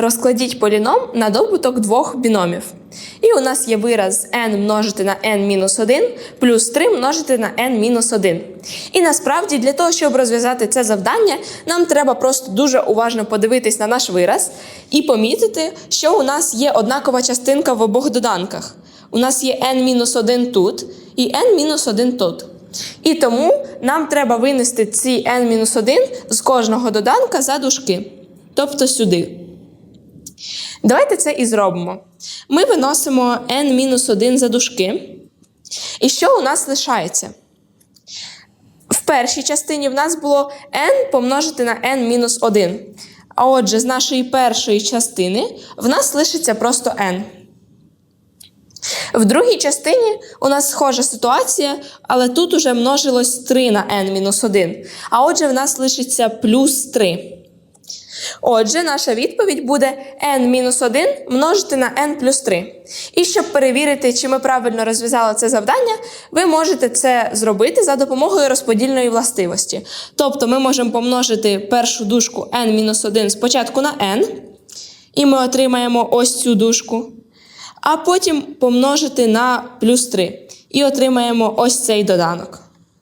Розкладіть поліном на добуток двох біномів. І у нас є вираз n множити на n-1 плюс 3 множити на n-1. І насправді для того, щоб розв'язати це завдання, нам треба просто дуже уважно подивитись на наш вираз і помітити, що у нас є однакова частинка в обох доданках. У нас є n-1 тут і n-1 тут. І тому нам треба винести ці n-1 з кожного доданка за дужки, тобто сюди. Давайте це і зробимо. Ми виносимо n-1 за дужки. І що у нас лишається? В першій частині в нас було n помножити на n-1. А отже, з нашої першої частини в нас лишиться просто n. В другій частині у нас схожа ситуація, але тут уже множилось 3 на n-1. А отже, в нас лишиться плюс 3. Отже, наша відповідь буде n-1 множити на n плюс 3. І щоб перевірити, чи ми правильно розв'язали це завдання, ви можете це зробити за допомогою розподільної властивості. Тобто ми можемо помножити першу дужку n-1 спочатку на n, і ми отримаємо ось цю дужку, а потім помножити на плюс 3 і отримаємо ось цей доданок.